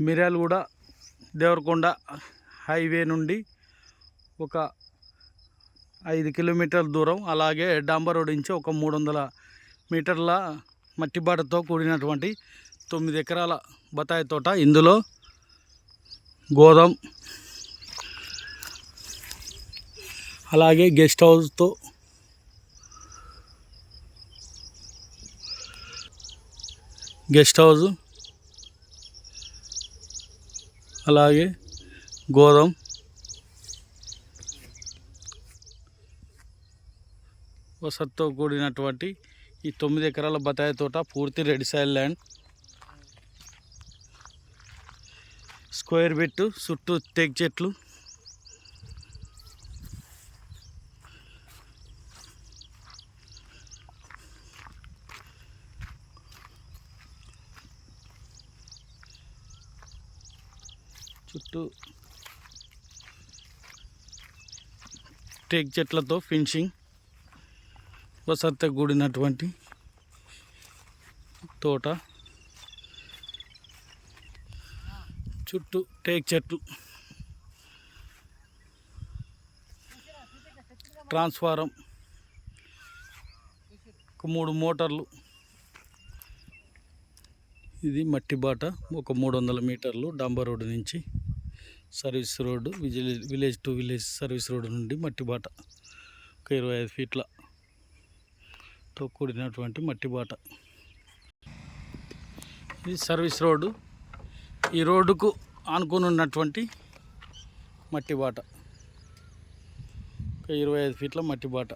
Miryalaguda Devarakonda highway నుండి ఒక ఐదు కిలోమీటర్ల దూరం అలాగే డాంబర్ రోడ్ నుంచి ఒక మూడు వందల మీటర్ల మట్టిబాటతో కూడినటువంటి తొమ్మిది ఎకరాల బత్తాయి తోట. ఇందులో గోదాం అలాగే గెస్ట్ హౌస్తో గెస్ట్ హౌస్ అలాగే గోధుమ. వసతితో కూడినటువంటి ఈ తొమ్మిది ఎకరాల బత్తాయి తోట పూర్తి రెడ్ సాయిల్ ల్యాండ్. స్క్వేర్ బిట్ చుట్టూ టేక్ చెట్లు. చుట్టూ టేక్ చెట్లతో ఫినిషింగ్ వసంత కూడినటువంటి తోట. చుట్టూ టేక్ చెట్లు. ట్రాన్స్ఫారం. ఒక మూడు మోటార్లు. ఇది మట్టి బాట. ఒక మూడు వందల మీటర్లు డాంబర్ రోడ్డు నుంచి. Service road విజిలేజ్ village to village service road నుండి మట్టి బాట ఒక ఇరవై ఐదు ఫీట్లతో కూడినటువంటి మట్టి బాట ఇది సర్వీస్ రోడ్డు. ఈ రోడ్డుకు ఆనుకుని ఉన్నటువంటి మట్టి బాట ఒక ఇరవై ఐదు ఫీట్ల మట్టి బాట